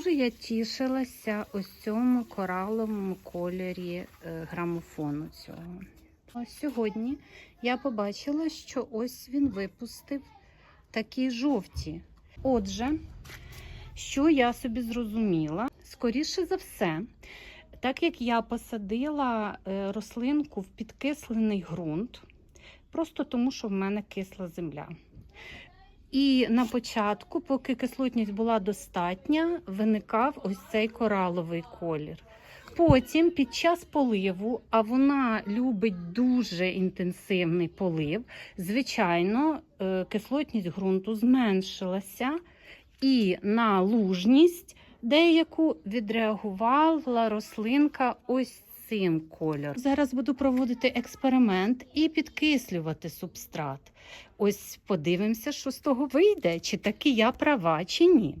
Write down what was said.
Дуже я тішилася ось цьому кораловому кольорі е, грамофону цього. Сьогодні я побачила, що ось він випустив такі жовті. Отже, що я собі зрозуміла, скоріше за все, так як я посадила е, рослинку в підкислений ґрунт, просто тому, що в мене кисла земля. І на початку, поки кислотність була достатня, виникав ось цей кораловий колір. Потім, під час поливу, а вона любить дуже інтенсивний полив, звичайно, е, кислотність ґрунту зменшилася, і на лужність деяку відреагувала рослинка ось цим кольором. Зараз буду проводити експеримент і підкислювати субстрат. Ось подивимося, що з того вийде, чи таки я права, чи ні.